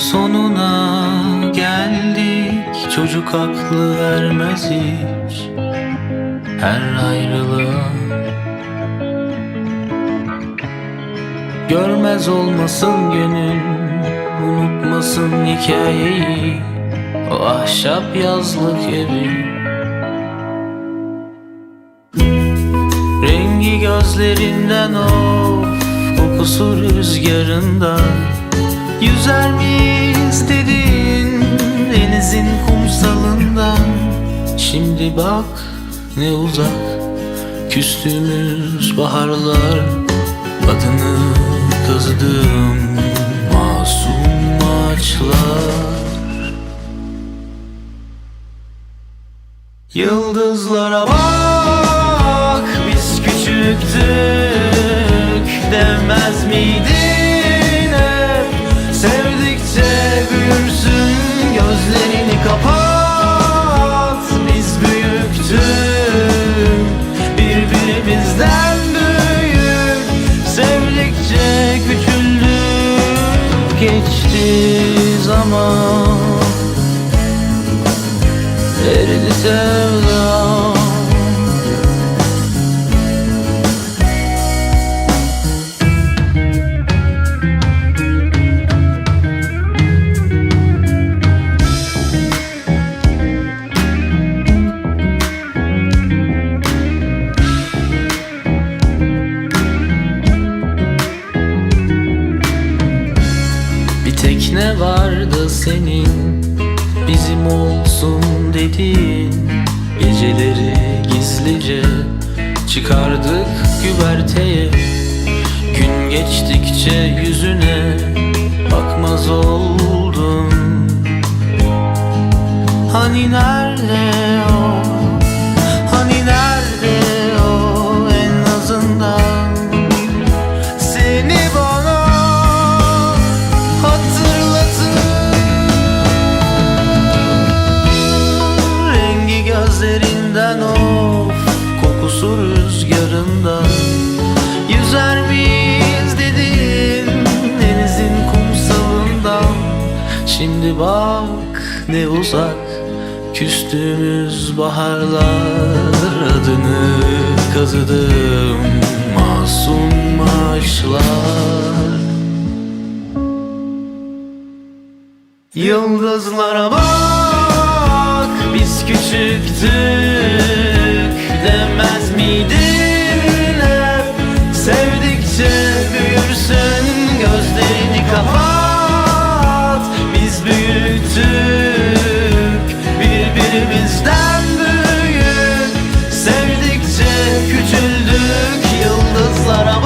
Sonuna geldik. Çocuk aklı vermez hiç Her ayrılığa. Görmez olmasın gönül Unutmasın hikayeyi. O ahşap yazlık evi. Rengi gözlerinden of Kokusu rüzgarından Yüzer miyiz dedin Denizin kumsalından Şimdi bak ne uzak Küstüğümüz baharlar. Adını kazıdığım masum ağaçlar. Yıldızlara bak zaman Eridi sevdam Tekne vardı senin? Bizim olsun dediğin Geceleri gizlice Çıkardık güverteye. Gün geçtikçe yüzüne Bakmaz oldum. Hani nerede Kokusu rüzgarından Yüzer miyiz dedin Denizin kumsalından Şimdi bak ne uzak Küstüğümüz baharlar Adını kazıdım Masum ağaçlar. Yıldızlara bak biz küçüktük miydin hep Sevdikçe büyürsün gözlerini kapat. Biz büyüttük birbirimizden büyük. Sevdikçe küçüldük yıldızlara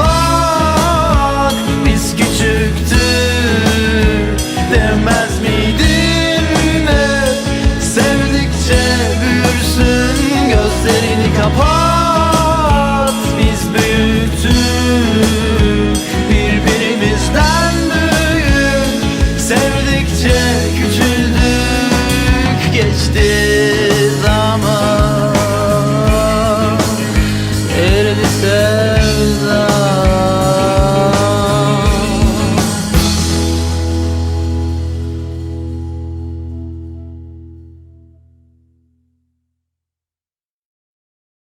Büyüdükçe küçüldük geçti.